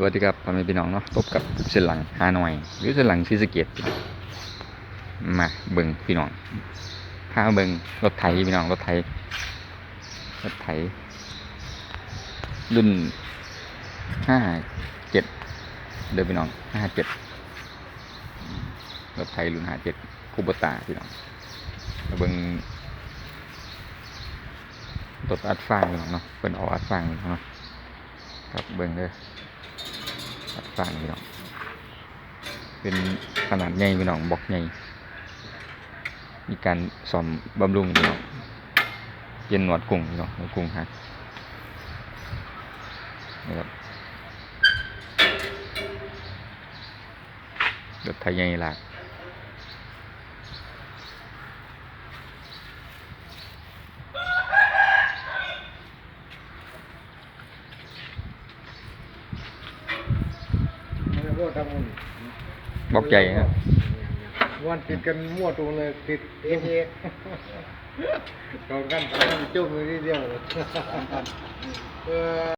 สวัสดีครับพ่อแม่พี่น้องเนาะพบกับเส้นหลังฮานอยหรือเส้นหลังซีสเกตมาเบิ่งพี่น้องพามาเบิ่งรถไถพี่น้องรถไถรถไถรุ่นห้าเจ็ดเดินพี่น้องห้าเจ็ดรถไถรุ่นห้าเจ็ดคูบตาพี่น้องมาเบิ่งรถอัดฟางพี่น้องเนาะเป็นเอาอัดฟางพี่น้องเนาะครับเบิ่งเด้อ ตัดฟางพี่น้อง เป็นขนาดใหญ่พี่น้องบอกใหญ่ มีการซ่อมบำรุงพี่น้องเย็นหนวดกุ้งพี่น้องหนวดกุ้งฮะนะครับรถไทยใหญ่หลาก ก็ทำมันบอกใหญ่ครับวันติดกันมั่วตัวเลยติดเอ๊ะตอนกันตอนกันจุ่มอยู่นิดเดียวเออ